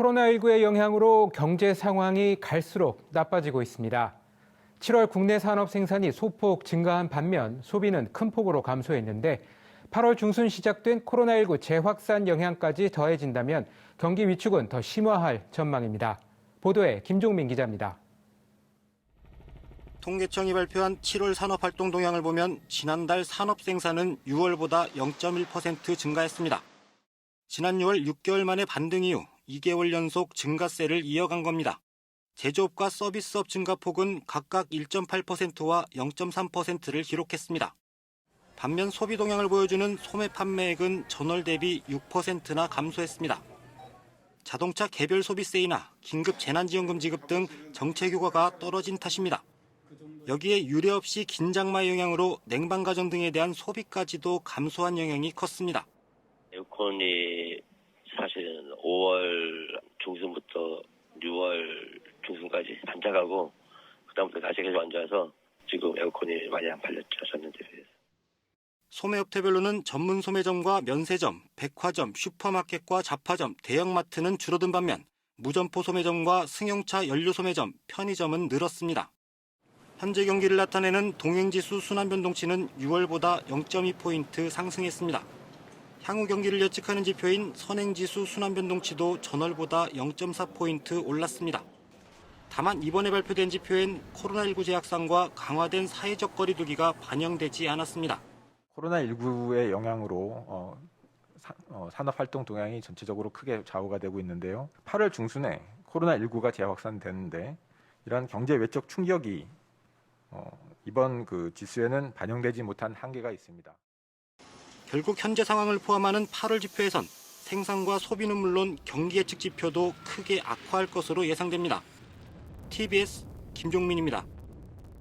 코로나19의 영향으로 경제 상황이 갈수록 나빠지고 있습니다. 7월 국내 산업 생산이 소폭 증가한 반면 소비는 큰 폭으로 감소했는데 8월 중순 시작된 코로나19 재확산 영향까지 더해진다면 경기 위축은 더 심화할 전망입니다. 보도에 김종민 기자입니다. 통계청이 발표한 7월 산업활동 동향을 보면 지난달 산업 생산은 6월보다 0.1% 증가했습니다. 지난 6월 6개월 만에 반등 이후 2개월 연속 증가세를 이어간 겁니다. 제조업과 서비스업 증가폭은 각각 1.8%와 0.3%를 기록했습니다. 반면 소비 동향을 보여주는 소매 판매액은 전월 대비 6%나 감소했습니다. 자동차 개별 소비세이나 긴급 재난지원금 지급 등 정책 효과가 떨어진 탓입니다. 여기에 유례 없이 긴장마의 영향으로 냉방 가전 등에 대한 소비까지도 감소한 영향이 컸습니다. 에어컨이 사실은 5월 중순부터 6월 반짝하고 그다음부터 날씨가 계속 안 좋아서 지금 에어컨이 많이 안 팔렸죠 비해서. 소매업태별로는 전문 소매점과 면세점, 백화점, 슈퍼마켓과 잡화점, 대형마트는 줄어든 반면 무점포 소매점과 승용차 연료 소매점, 편의점은 늘었습니다. 현재 경기를 나타내는 동행지수 순환변동치는 6월보다 0.2포인트 상승했습니다. 향후 경기를 예측하는 지표인 선행지수 순환변동치도 전월보다 0.4포인트 올랐습니다. 다만 이번에 발표된 지표엔 코로나19 재확산과 강화된 사회적 거리두기가 반영되지 않았습니다. 코로나19의 영향으로 어, 사- 어, 산업활동 동향이 전체적으로 크게 좌우가 되고 있는데요. 8월 중순에 코로나19가 재확산됐는데 이러한 경제 외적 충격이 어, 이번 그 지수에는 반영되지 못한 한계가 있습니다. 결국 현재 상황을 포함하는 8월 지표에선 생산과 소비는 물론 경기 예측 지표도 크게 악화할 것으로 예상됩니다. TBS 김종민입니다.